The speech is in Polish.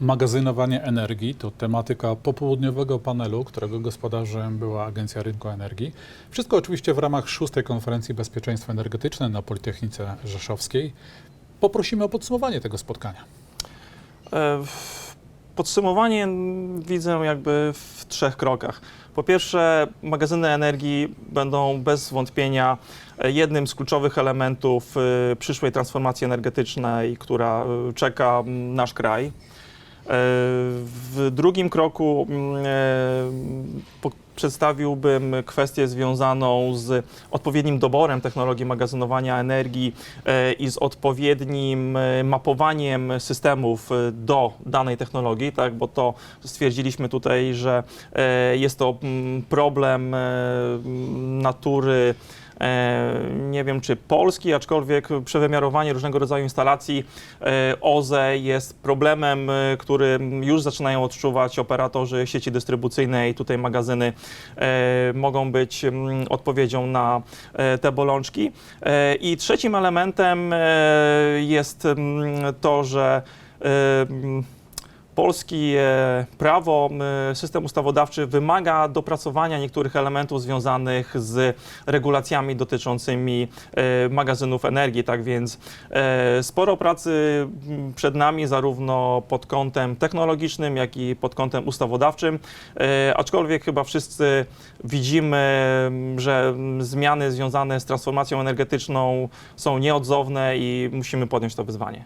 Magazynowanie energii to tematyka popołudniowego panelu, którego gospodarzem była Agencja Rynku Energii. Wszystko oczywiście w ramach szóstej konferencji Bezpieczeństwo Energetyczne na Politechnice Rzeszowskiej. Poprosimy o podsumowanie tego spotkania. E, Podsumowanie widzę jakby w trzech krokach. Po pierwsze, magazyny energii będą bez wątpienia e, jednym z kluczowych elementów e, przyszłej transformacji energetycznej, która czeka nasz kraj. E, W drugim kroku m, e, przedstawiłbym kwestię związaną z odpowiednim doborem technologii magazynowania energii e, i z odpowiednim mapowaniem systemów do danej technologii, tak, bo to stwierdziliśmy tutaj, że jest to mm, problem mm, natury nie wiem czy polski, aczkolwiek przewymiarowanie różnego rodzaju instalacji e, OZE jest problemem, e, który już zaczynają odczuwać operatorzy sieci dystrybucyjnej. Tutaj magazyny e, mogą być mm, odpowiedzią na e, te bolączki. E, I trzecim elementem e, jest mm, to, że e, Polskie prawo, system ustawodawczy wymaga dopracowania niektórych elementów związanych z regulacjami dotyczącymi e, magazynów energii. Tak więc e, sporo pracy przed nami, zarówno pod kątem technologicznym, jak i pod kątem ustawodawczym. E, Aczkolwiek chyba wszyscy widzimy, że zmiany związane z transformacją energetyczną są nieodzowne i musimy podjąć to wyzwanie.